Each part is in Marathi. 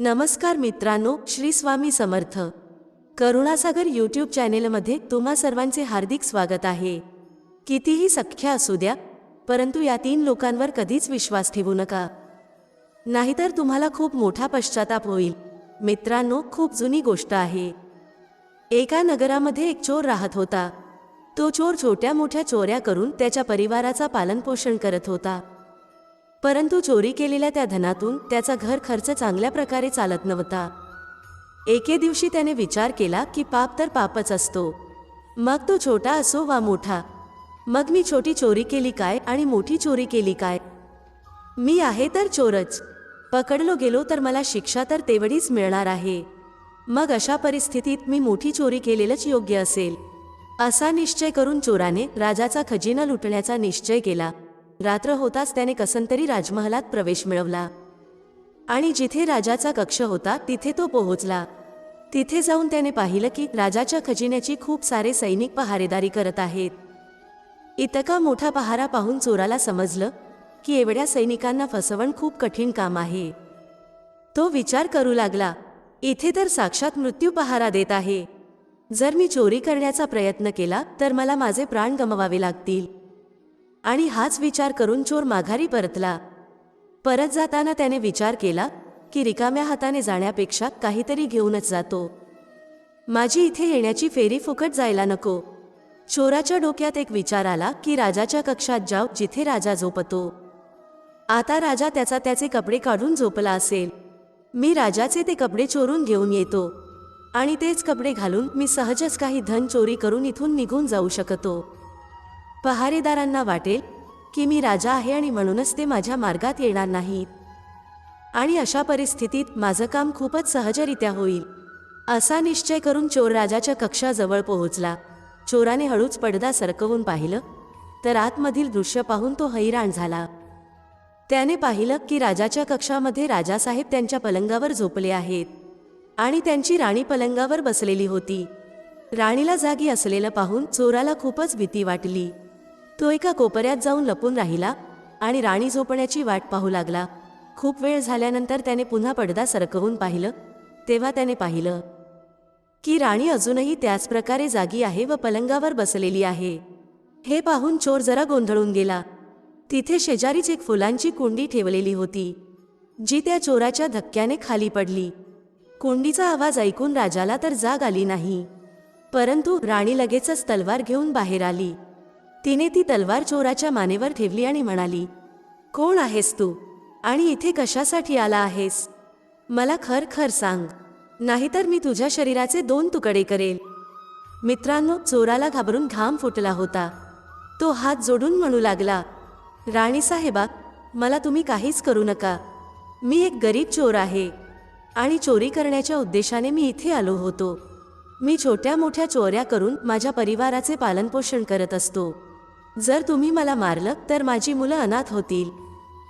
नमस्कार मित्रांनो श्री स्वामी समर्थ. करुणासागर यूट्यूब चॅनेलमध्ये तुम्हा सर्वांचे हार्दिक स्वागत आहे. कितीही सख्या असू द्या परंतु या तीन लोकांवर कधीच विश्वास ठेवू नका. नाहीतर तुम्हाला खूप मोठा पश्चाताप होईल. मित्रांनो खूप जुनी गोष्ट आहे. एका नगरामध्ये एक चोर राहत होता. तो चोर छोट्या मोठ्या चोऱ्या करून त्याच्या परिवाराचा पालनपोषण करत होता. परंतु चोरी केलेल्या त्या धनातून त्याचा घर खर्च चांगल्या प्रकारे चालत नव्हता. एके दिवशी त्याने विचार केला की पाप तर पापच असतो. मग तो छोटा असो वा मोठा. मग मी छोटी चोरी केली काय आणि मोठी चोरी केली काय? मी आहे तर चोरच. पकडलो गेलो तर मला शिक्षा तर तेवढीच मिळणार आहे. मग अशा परिस्थितीत मी मोठी चोरी केलेलंच योग्य असेल. असा निश्चय करून चोराने राजाचा खजिना लुटण्याचा निश्चय केला. रात्र होताच त्याने कसंतरी राजमहालात प्रवेश मिळवला. आणि जिथे राजाचा कक्ष होता तिथे तो पोहोचला. तिथे जाऊन त्याने पाहिलं की राजाच्या खजिन्याची खूप सारे सैनिक पहारेदारी करत आहेत. इतका मोठा पहारा पाहून चोराला समजलं की एवढ्या सैनिकांना फसवण खूप कठीण काम आहे. तो विचार करू लागला इथे तर साक्षात मृत्यू पहारा देत आहे. जर मी चोरी करण्याचा प्रयत्न केला तर मला माझे प्राण गमवावे लागतील. आणि हाच विचार करून चोर माघारी परतला. परत जाताना त्याने विचार केला की रिकाम्या हाताने जाण्यापेक्षा काहीतरी घेऊनच जातो. माझी इथे येण्याची फेरी फुकट जायला नको. चोराच्या डोक्यात एक विचार आला की राजाच्या कक्षात जाव जिथे राजा झोपतो. आता राजा त्याचा त्याचे कपडे काढून झोपला असेल. मी राजाचे ते कपडे चोरून घेऊन येतो. आणि तेच कपडे घालून मी सहजच काही धन चोरी करून इथून निघून जाऊ शकतो. पहारेदारांना वाटेल की मी राजा आहे आणि म्हणूनच ते माझ्या मार्गात येणार नाहीत. आणि अशा परिस्थितीत माझं काम खूपच सहजरित्या होईल. असा निश्चय करून चोर राजाच्या कक्षाजवळ पोहोचला. चोराने हळूच पडदा सरकवून पाहिलं तर आतमधील दृश्य पाहून तो हैराण झाला. त्याने पाहिलं की राजाच्या कक्षामध्ये राजासाहेब त्यांच्या पलंगावर झोपले आहेत आणि त्यांची राणी पलंगावर बसलेली होती. राणीला जागी असलेलं पाहून चोराला खूपच भीती वाटली. तो एका कोपऱ्यात जाऊन लपून राहिला आणि राणी झोपण्याची वाट पाहू लागला. खूप वेळ झाल्यानंतर त्याने पुन्हा पडदा सरकवून पाहिलं. तेव्हा त्याने पाहिलं की राणी अजूनही त्याच प्रकारे जागी आहे व पलंगावर बसलेली आहे. हे पाहून चोर जरा गोंधळून गेला. तिथे शेजारीच एक फुलांची कुंडी ठेवलेली होती जी त्या चोराच्या धक्क्याने खाली पडली. कुंडीचा आवाज ऐकून राजाला तर जाग आली नाही. परंतु राणी लगेचच तलवार घेऊन बाहेर आली. तिने ती तलवार चोराच्या मानेवर ठेवली आणि म्हणाली कोण आहेस तू? आणि इथे कशासाठी आला आहेस? मला खर खर सांग नाहीतर मी तुझ्या शरीराचे दोन तुकडे करेल. मित्रांनो चोराला घाबरून घाम फुटला होता. तो हात जोडून म्हणू लागला राणी साहेबा मला तुम्ही काहीच करू नका. मी एक गरीब चोर आहे आणि चोरी करण्याच्या उद्देशाने मी इथे आलो होतो. मी छोट्या मोठ्या चोऱ्या करून माझ्या परिवाराचे पालनपोषण करत असतो. जर तुम्ही मला मारलं तर माझी मुलं अनाथ होतील.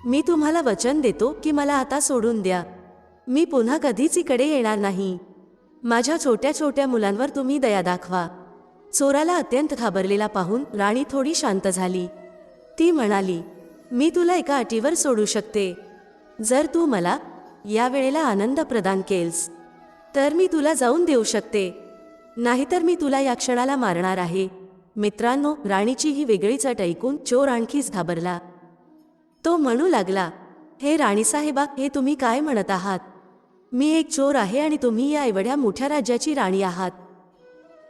मी तुम्हाला वचन देतो की मला आता सोडून द्या. मी पुन्हा कधीच इकडे येणार नाही. माझ्या छोट्या छोट्या मुलांवर तुम्ही दया दाखवा. चोराला अत्यंत घाबरलेला पाहून राणी थोडी शांत झाली. ती म्हणाली मी तुला एका अटीवर सोडू शकते. जर तू मला या वेळेला आनंद प्रदान केल्स तर मी तुला जाऊन देऊ शकते. नाहीतर मी तुला या क्षणाला मारणार आहे. मित्रांनो राणीची ही वेगळीच अट ऐकून चोर आणखीच घाबरला. तो म्हणू लागला हे राणीसाहेबा हे तुम्ही काय म्हणत आहात? मी एक चोर आहे आणि तुम्ही या एवढ्या मोठ्या राज्याची राणी आहात.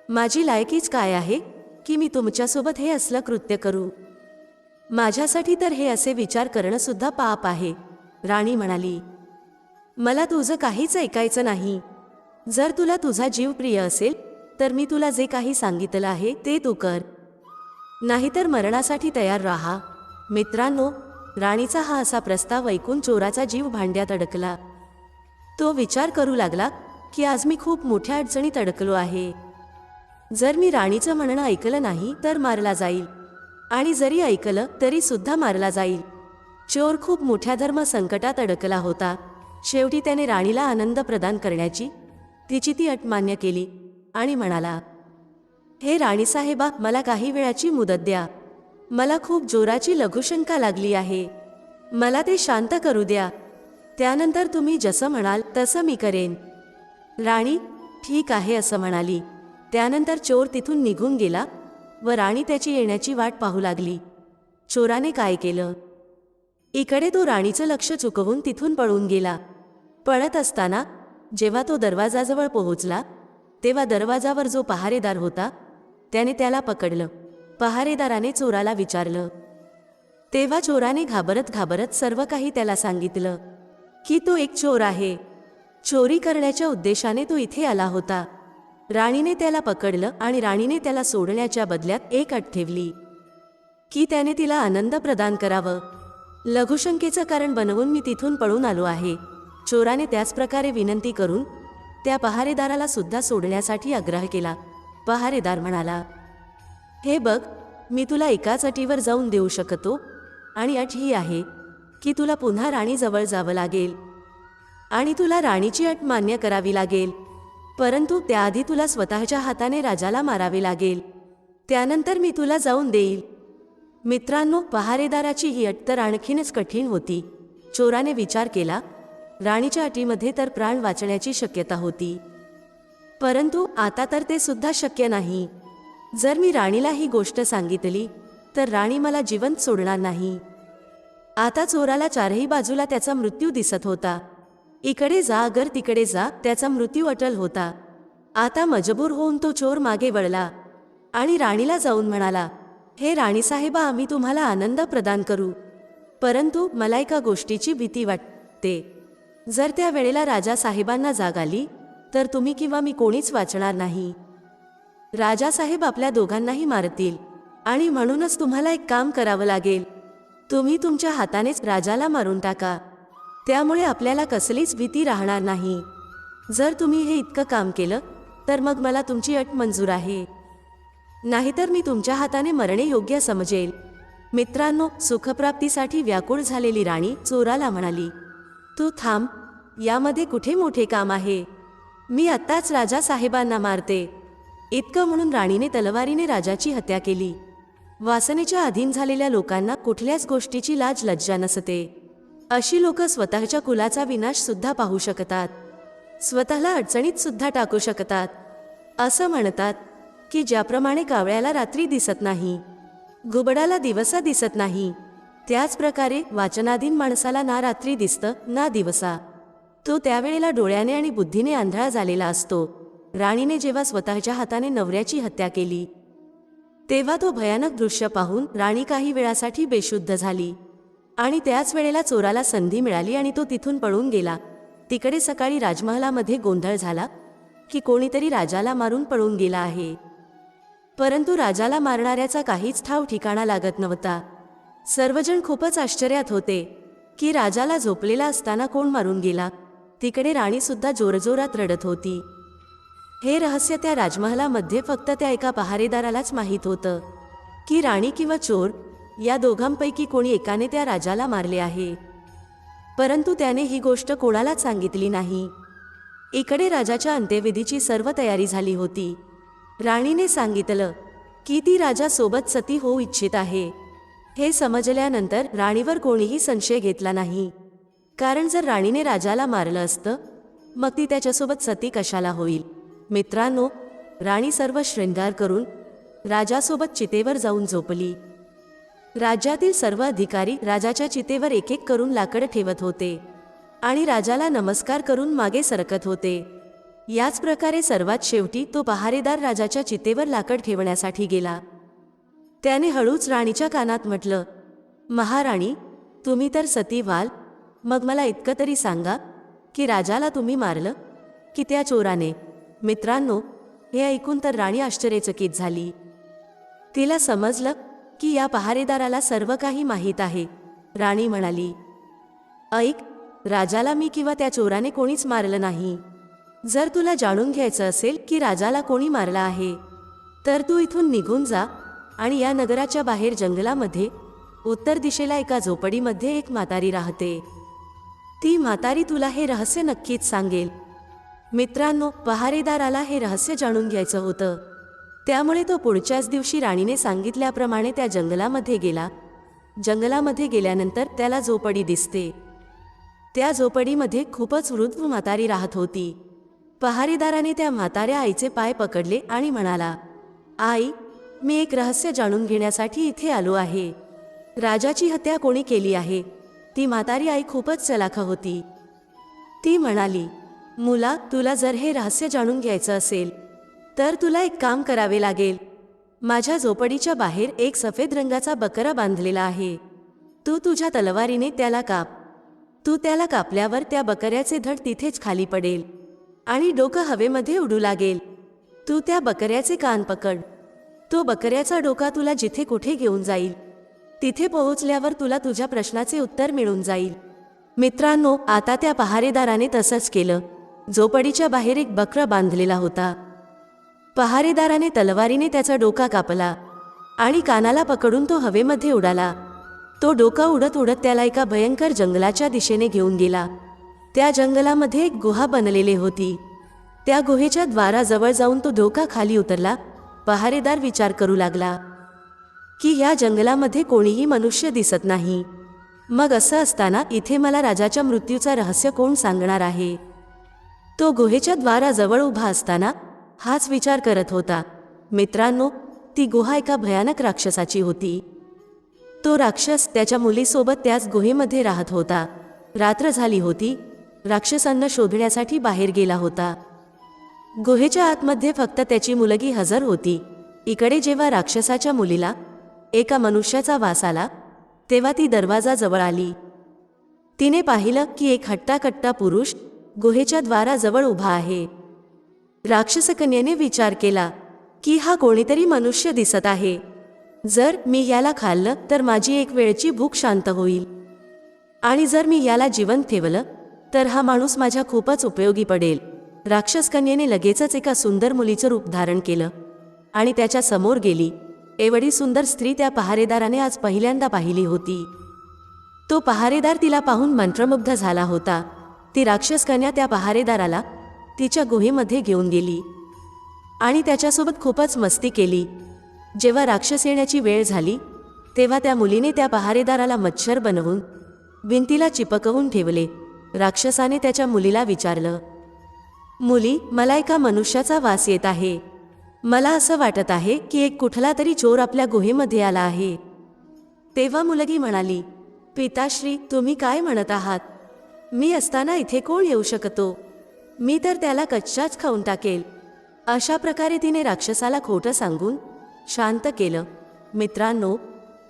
माझी लायकीच काय आहे की मी तुमच्यासोबत हे असलं कृत्य करू? माझ्यासाठी तर हे असे विचार करणं सुद्धा पाप आहे राणी म्हणाली. मला तुझं काहीच ऐकायचं नाही. जर तुला तुझा जीव प्रिय असेल तर मी तुला जे काही सांगितलं आहे ते तू कर. नाहीतर मरणासाठी तयार राहा. मित्रांनो राणीचा हा असा प्रस्ताव ऐकून चोराचा जीव भांड्यात अडकला. तो विचार करू लागला की आज मी खूप मोठ्या अडचणीत अडकलो आहे. जर मी राणीचं म्हणणं ऐकलं नाही तर मारला जाईल. आणि जरी ऐकलं तरी सुद्धा मारला जाईल. चोर खूप मोठ्या धर्म संकटात अडकला होता. शेवटी त्याने राणीला आनंद प्रदान करण्याची तिची ती अट मान्य केली. आणि म्हणाला हे राणीसाहेबा मला काही वेळाची मुदत द्या. मला खूप जोराची लघुशंका लागली आहे. मला ते शांत करू द्या. त्यानंतर तुम्ही जसं म्हणाल तसं मी करेन. राणी ठीक आहे असं म्हणाली. त्यानंतर चोर तिथून निघून गेला व राणी त्याची येण्याची वाट पाहू लागली. चोराने काय केलं? इकडे तो राणीचं लक्ष चुकवून तिथून पळून गेला. पळत असताना जेव्हा तो दरवाजाजवळ पोहोचला तेव्हा दरवाजावर जो पहारेदार होता त्याने त्याला पकडलं. पहारेदाराने चोराला विचारलं. तेव्हा चोराने घाबरत घाबरत सर्व काही त्याला सांगितलं की तो एक चोर आहे. चोरी करण्याच्या उद्देशाने तो इथे आला होता. राणीने त्याला पकडलं आणि राणीने त्याला सोडण्याच्या बदल्यात एक अट ठेवली की त्याने तिला आनंद प्रदान करावं. लघुशंकेचं कारण बनवून मी तिथून पळून आलो आहे. चोराने त्याच प्रकारे विनंती करून त्या पहारेदाराला सुद्धा सोडण्यासाठी आग्रह केला. पहारेदार म्हणाला हे बघ मी तुला एकाच अटीवर जाऊन देऊ शकतो आणि अट ही आहे की तुला पुन्हा राणीजवळ जावं लागेल आणि तुला राणीची अट मान्य करावी लागेल. परंतु त्याआधी तुला स्वतःच्या हाताने राजाला मारावे लागेल. त्यानंतर मी तुला जाऊन देईल. मित्रांनो पहारेदाराची ही अट तर आणखीनच कठीण होती. चोराने विचार केला राणीच्या अटीमध्ये तर प्राण वाचण्याची शक्यता होती. परंतु आता तर ते सुद्धा शक्य नाही. जर मी राणीला ही गोष्ट सांगितली तर राणी मला जिवंत सोडणार नाही. आता चोराला चारही बाजूला त्याचा मृत्यू दिसत होता. इकडे जा अगर तिकडे जा त्याचा मृत्यू अटल होता. आता मजबूर होऊन तो चोर मागे वळला आणि राणीला जाऊन म्हणाला हे राणीसाहेबा आम्ही तुम्हाला आनंद प्रदान करू. परंतु मला एका गोष्टीची भीती वाटते. जर त्या वेळेला राजा साहेबांना जाग आली तर तुम्ही किंवा मी कोणीच वाचणार नाही. राजासाहेब आपल्या दोघांनाही मारतील आणि म्हणूनच तुम्हाला एक काम करावं लागेल. तुम्ही तुमच्या हातानेच राजाला मारून टाका. त्यामुळे आपल्याला कसलीच भीती राहणार नाही. जर तुम्ही हे इतकं काम केलं तर मग मला तुमची अट मंजूर आहे. नाहीतर मी तुमच्या हाताने मरणे योग्य समजेल. मित्रांनो सुखप्राप्तीसाठी व्याकुळ झालेली राणी चोराला म्हणाली तू थांब यामध्ये कुठे मोठे काम आहे? मी आत्ताच राजा साहेबांना मारते. इतकं म्हणून राणीने तलवारीने राजाची हत्या केली. वासनेच्या अधीन झालेल्या लोकांना कुठल्याच गोष्टीची लाज लज्जा नसते. अशी लोक स्वतःच्या कुलाचा विनाश सुद्धा पाहू शकतात. स्वतःला अडचणीत सुद्धा टाकू शकतात. असं म्हणतात की ज्याप्रमाणे कावळ्याला रात्री दिसत नाही घुबडाला दिवसा दिसत नाही त्याच प्रकारे वाचनाधीन माणसाला ना रात्री दिसतं ना दिवसा. तो त्यावेळेला डोळ्याने आणि बुद्धीने आंधळा झालेला असतो. राणीने जेव्हा स्वतःच्या हाताने नवऱ्याची हत्या केली तेव्हा तो भयानक दृश्य पाहून राणी काही वेळासाठी बेशुद्ध झाली. आणि त्याच वेळेला चोराला संधी मिळाली आणि तो तिथून पळून गेला. तिकडे सकाळी राजमहालामध्ये गोंधळ झाला की कोणीतरी राजाला मारून पळून गेला आहे. परंतु राजाला मारणाऱ्याचा काहीच ठाव ठिकाणा लागत नव्हता. सर्वजण खूपच आश्चर्यात होते की राजाला झोपलेला असताना कोण मारून गेला? तिकडे राणीसुद्धा जोरजोरात रडत होती. हे रहस्य त्या राजमहालामध्ये फक्त त्या एका पहारेदारालाच माहीत होतं की राणी किंवा चोर या दोघांपैकी कोणी एकाने त्या राजाला मारले आहे. परंतु त्याने ही गोष्ट कोणालाच सांगितली नाही. इकडे राजाच्या अंत्यविधीची सर्व तयारी झाली होती. राणीने सांगितलं की ती राजासोबत सती होऊ इच्छित आहे. हे समजल्यानंतर राणीवर कोणीही संशय घेतला नाही. कारण जर राणीने राजाला मारलं असतं मग ती त्याच्यासोबत सती कशाला होईल? मित्रांनो राणी सर्व शृंगार करून राजासोबत चितेवर जाऊन झोपली. राज्यातील सर्व अधिकारी राजाच्या चितेवर एक एक करून लाकड ठेवत होते आणि राजाला नमस्कार करून मागे सरकत होते. याच प्रकारे सर्वात शेवटी तो पहारेदार राजाच्या चितेवर लाकड ठेवण्यासाठी गेला. त्याने हळूच राणीच्या कानात म्हटलं महाराणी तुम्ही तर सती व्हाल. मग मला इतकं तरी सांगा की राजाला तुम्ही मारलं? की त्या चोराने? मित्रांनो हे ऐकून तर राणी आश्चर्यचकित झाली. तिला समजलं की या पहारेदाराला सर्व काही माहीत आहे. राणी म्हणाली ऐक राजाला मी किंवा त्या चोराने कोणीच मारलं नाही. जर तुला जाणून घ्यायचं असेल की राजाला कोणी मारला आहे तर तू इथून निघून जा. आणि या नगराच्या बाहेर जंगलामध्ये उत्तर दिशेला एका झोपडीमध्ये एक म्हातारी राहते. ती म्हातारी तुला हे रहस्य नक्कीच सांगेल. मित्रांनो पहारेदाराला हे रहस्य जाणून घ्यायचं होतं. त्यामुळे तो पुढच्याच दिवशी राणीने सांगितल्याप्रमाणे त्या जंगलामध्ये गेला. जंगलामध्ये गेल्यानंतर त्याला झोपडी दिसते. त्या झोपडीमध्ये खूपच वृद्ध म्हातारी राहत होती. पहारेदाराने त्या म्हाताऱ्या आईचे पाय पकडले आणि म्हणाला आई मी एक रहस्य जाणून घेण्यासाठी इथे आलो आहे. राजाची हत्या कोणी केली आहे? ती म्हातारी आई खूपच चलाख होती. ती म्हणाली मुला तुला जर हे रहस्य जाणून घ्यायचं असेल तर तुला एक काम करावे लागेल. माझ्या झोपडीच्या बाहेर एक सफेद रंगाचा बकरा बांधलेला आहे. तू तुझ्या तलवारीने त्याला काप. तू त्याला कापल्यावर त्या बकऱ्याचे धड तिथेच खाली पडेल आणि डोकं हवेमध्ये उडू लागेल. तू त्या बकऱ्याचे कान पकड. तो बकऱ्याचा डोका तुला जिथे कुठे घेऊन जाईल तिथे पोहोचल्यावर तुला तुझ्या प्रश्नाचे उत्तर मिळून जाईल. मित्रांनो आता त्या पहारेदाराने तसंच केलं. झोपडीच्या बाहेर एक बकरा बांधलेला होता. पहारेदाराने तलवारीने त्याचा डोका कापला आणि कानाला पकडून तो हवेमध्ये उडाला. तो डोका उडत उडत त्याला एका भयंकर जंगलाच्या दिशेने घेऊन गेला. त्या जंगलामध्ये एक गुहा बनलेली होती. त्या गुहेच्या द्वाराजवळ जाऊन तो डोका खाली उतरला पहारेदार विचार करू लागला की ह्या जंगलामध्ये कोणीही मनुष्य दिसत नाही. मग असं असताना इथे मला राजाच्या मृत्यूचा रहस्य कोण सांगणार आहे? तो गुहेच्या द्वाराजवळ उभा असताना हाच विचार करत होता. मित्रांनो ती गुहा एका भयानक राक्षसाची होती. तो राक्षस त्याच्या मुलीसोबत त्याच गुहेमध्ये राहत होता. रात्र झाली होती. राक्षसांना शोधण्यासाठी बाहेर गेला होता. गुहेच्या आतमध्ये फक्त त्याची मुलगी हजर होती. इकडे जेव्हा राक्षसाच्या मुलीला एका मनुष्याचा वास आला तेव्हा ती दरवाजाजवळ आली. तिने पाहिलं की एक हट्टाकट्टा पुरुष गुहेच्या द्वाराजवळ उभा आहे. राक्षसकन्येने विचार केला की हा कोणीतरी मनुष्य दिसत आहे. जर मी याला खाल्लं तर माझी एक वेळची भूक शांत होईल. आणि जर मी याला जिवंत ठेवलं तर हा माणूस माझ्या खूपच उपयोगी पडेल. राक्षसकन्येने लगेचच एका सुंदर मुलीचं रूप धारण केलं आणि त्याच्यासमोर गेली. एवढी सुंदर स्त्री त्या पहारेदाराने आज पहिल्यांदा पाहिली होती. तो पहारेदार तिला पाहून मंत्रमुग्ध झाला होता. ती राक्षसकन्या त्या पहारेदाराला तिच्या गुहेमध्ये घेऊन गेली आणि त्याच्यासोबत खूपच मस्ती केली. जेव्हा राक्षस येण्याची वेळ झाली तेव्हा त्या मुलीने त्या पहारेदाराला मच्छर बनवून भिंतीला चिपकवून ठेवले. राक्षसाने त्याच्या मुलीला विचारलं मुली मला एका मनुष्याचा वास येत आहे. मला असं वाटत आहे की एक कुठला तरी चोर आपल्या गुहेमध्ये आला आहे. तेव्हा मुलगी म्हणाली पिताश्री तुम्ही काय म्हणत आहात? मी असताना इथे कोण येऊ शकतो? मी तर त्याला कच्चाच खाऊन टाकेल. अशा प्रकारे तिने राक्षसाला खोटं सांगून शांत केलं. मित्रांनो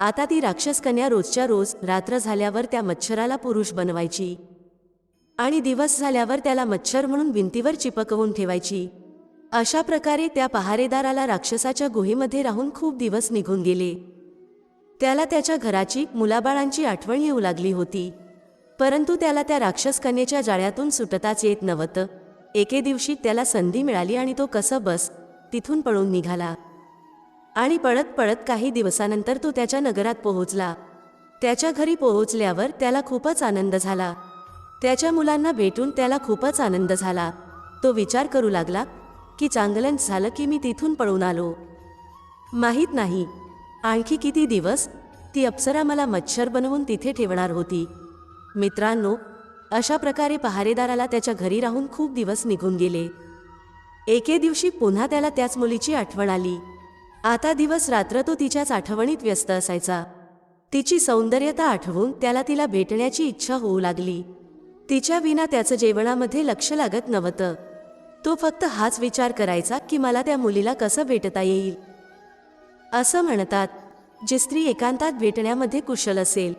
आता ती राक्षसकन्या रोजच्या रोज रात्र झाल्यावर त्या मच्छराला पुरुष बनवायची. आणि दिवस झाल्यावर त्याला मच्छर म्हणून भिंतीवर चिपकवून ठेवायची. अशा प्रकारे त्या पहारेदाराला राक्षसाच्या गुहेमध्ये राहून खूप दिवस निघून गेले. त्याला त्याच्या घराची मुलाबाळांची आठवण येऊ लागली होती. परंतु त्याला त्या राक्षस कन्येच्या जाळ्यातून सुटताच येत नव्हतं. एके दिवशी त्याला संधी मिळाली आणि तो कसं बस तिथून पळून निघाला. आणि पळत पळत काही दिवसानंतर तो त्याच्या नगरात पोहोचला. त्याच्या घरी पोहोचल्यावर त्याला खूपच आनंद झाला. त्याच्या मुलांना भेटून त्याला खूपच आनंद झाला. तो विचार करू लागला की चांगलंच झालं की मी तिथून पळून आलो. माहीत नाही आणखी किती दिवस ती अप्सरा मला मच्छर बनवून तिथे ठेवणार होती. मित्रांनो अशा प्रकारे पहारेदाराला त्याच्या घरी राहून खूप दिवस निघून गेले. एके दिवशी पुन्हा त्याला त्याच मुलीची आठवण आली. आता दिवस रात्र तो तिच्याच आठवणीत व्यस्त असायचा. तिची सौंदर्यता आठवून त्याला तिला भेटण्याची इच्छा होऊ लागली. तिच्या विना त्याचं जेवणामध्ये लक्ष लागत नव्हतं. तो फक्त हाच विचार करायचा की मला त्या मुलीला कसं भेटता येईल? असं म्हणतात जी स्त्री एकांतात भेटण्यामध्ये कुशल असेल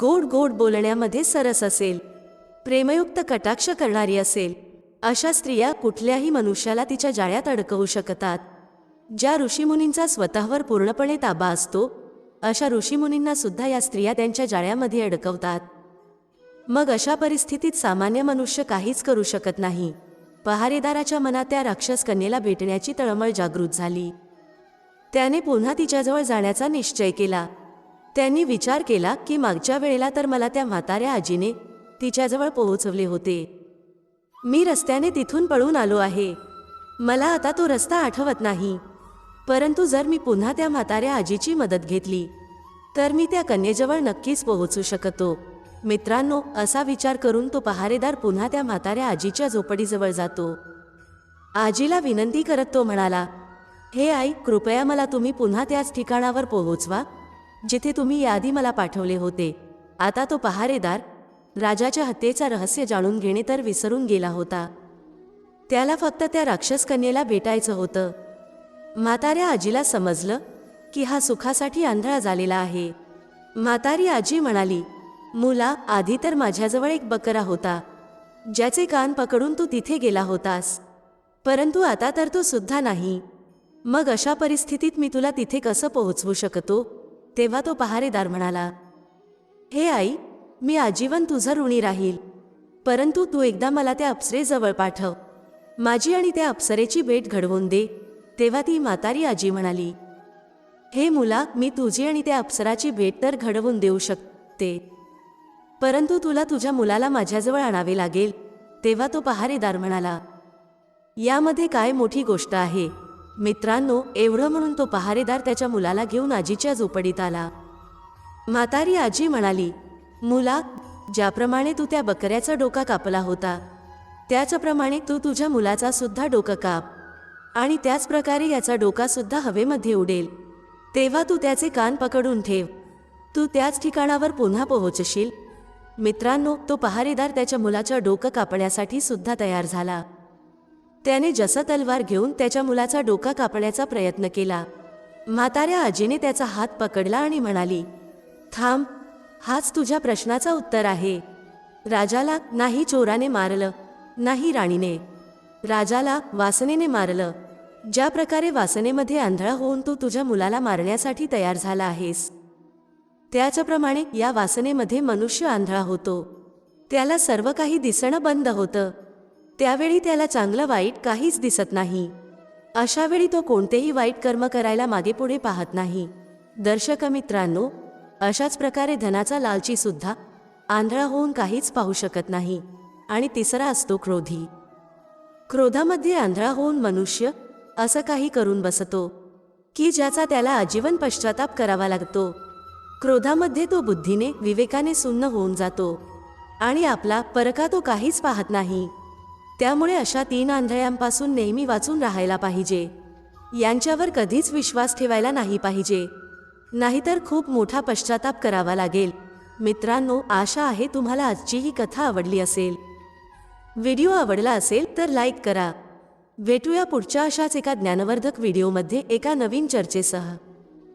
गोड गोड बोलण्यामध्ये सरस असेल प्रेमयुक्त कटाक्ष करणारी असेल अशा स्त्रिया कुठल्याही मनुष्याला तिच्या जाळ्यात अडकवू शकतात. ज्या ऋषीमुनींचा स्वतःवर पूर्णपणे ताबा असतो अशा ऋषीमुनींना सुद्धा या स्त्रिया त्यांच्या जाळ्यामध्ये अडकवतात. मग अशा परिस्थितीत सामान्य मनुष्य काहीच करू शकत नाही. पहारेदाराच्या मनात त्या राक्षस कन्येला भेटण्याची तळमळ जागृत झाली. त्याने पुन्हा तिच्याजवळ जाण्याचा निश्चय केला. त्यांनी विचार केला की मागच्या वेळेला तर मला त्या म्हाताऱ्या आजीने तिच्याजवळ पोहोचवले होते. मी रस्त्याने तिथून पळून आलो आहे. मला आता तो रस्ता आठवत नाही. परंतु जर मी पुन्हा त्या म्हाताऱ्या आजीची मदत घेतली तर मी त्या कन्येजवळ नक्कीच पोहोचू शकतो. मित्रांनो असा विचार करून तो पहारेदार पुन्हा त्या म्हाताऱ्या आजीच्या झोपडीजवळ जातो. आजीला विनंती करत तो म्हणाला हे आई कृपया मला तुम्ही पुन्हा त्याच ठिकाणावर पोहोचवा जिथे तुम्ही याआधी मला पाठवले होते. आता तो पहारेदार राजाच्या हत्येचा रहस्य जाणून घेणे तर विसरून गेला होता. त्याला फक्त त्या राक्षस कन्येला भेटायचं होतं. म्हाताऱ्या आजीला समजलं की हा सुखासाठी आंधळा झालेला आहे. म्हातारी आजी म्हणाली मुला आधी तर माझ्याजवळ एक बकरा होता ज्याचे कान पकडून तू तिथे गेला होतास. परंतु आता तर तो सुद्धा नाही. मग अशा परिस्थितीत मी तुला तिथे कसं पोहोचवू शकतो? तेव्हा तो पहारेदार म्हणाला हे आई मी आजीवन तुझं ऋणी राहील. परंतु तू एकदा मला त्या अप्सरेजवळ पाठव. माझी आणि त्या अप्सरेची भेट घडवून दे. तेव्हा ती म्हातारी आजी म्हणाली हे मुला मी तुझी आणि त्या अप्सराची भेट तर घडवून देऊ शकते. परंतु तुला तुझ्या मुलाला माझ्याजवळ आणावे लागेल तेव्हा तो पहारेदार म्हणाला यामध्ये काय मोठी गोष्ट आहे? मित्रांनो एवढं म्हणून तो पहारेदार त्याच्या मुलाला घेऊन आजीच्या झोपडीत आला. म्हातारी आजी म्हणाली मुला ज्याप्रमाणे तू त्या बकऱ्याचा डोका कापला होता त्याचप्रमाणे तू तुझ्या मुलाचा सुद्धा डोकं काप आणि त्याचप्रकारे याचा डोका सुद्धा हवेमध्ये उडेल. तेव्हा तू त्याचे कान पकडून ठेव. तू त्याच ठिकाणावर पुन्हा पोहोचशील मित्रांनो तो पहारेदार त्याच्या मुलाच्या डोकं कापण्यासाठी सुद्धा तयार झाला. त्याने जसं तलवार घेऊन त्याच्या मुलाचा डोका कापण्याचा प्रयत्न केला. म्हाताऱ्या आजीने त्याचा हात पकडला आणि म्हणाली थांब हाच तुझ्या प्रश्नाचा उत्तर आहे. राजाला नाही चोराने मारलं नाही राणीने. राजाला वासनेने मारलं. ज्या प्रकारे वासनेमध्ये आंधळा होऊन तू तुझ्या मुलाला मारण्यासाठी तयार झाला आहेस. त्याचप्रमाणे या वासनेमध्ये मनुष्य आंधळा होतो. त्याला सर्व काही दिसणं बंद होतं. त्यावेळी त्याला चांगलं वाईट काहीच दिसत नाही. अशावेळी तो कोणतेही वाईट कर्म करायला मागेपुढे पाहत नाही. दर्शक मित्रांनो अशाच प्रकारे धनाचा लालची सुद्धा आंधळा होऊन काहीच पाहू शकत नाही. आणि तिसरा असतो क्रोधी. क्रोधामध्ये आंधळा होऊन मनुष्य असं काही करून बसतो की ज्याचा त्याला आजीवन पश्चाताप करावा लागतो. क्रोधामध्ये तो बुद्धीने विवेकाने सुन्न होऊन जातो आणि आपला परका तो काहीच पाहत नाही. त्यामुळे अशा तीन आंधळ्यांपासून नेहमी वाचून राहायला पाहिजे. यांच्यावर कधीच विश्वास ठेवायला नाही पाहिजे. नाहीतर खूप मोठा पश्चाताप करावा लागेल. मित्रांनो आशा आहे तुम्हाला आजची ही कथा आवडली असेल. व्हिडिओ आवडला असेल तर लाईक करा. भेटूया पुढच्या अशाच एका ज्ञानवर्धक व्हिडिओमध्ये एका नवीन चर्चेसह.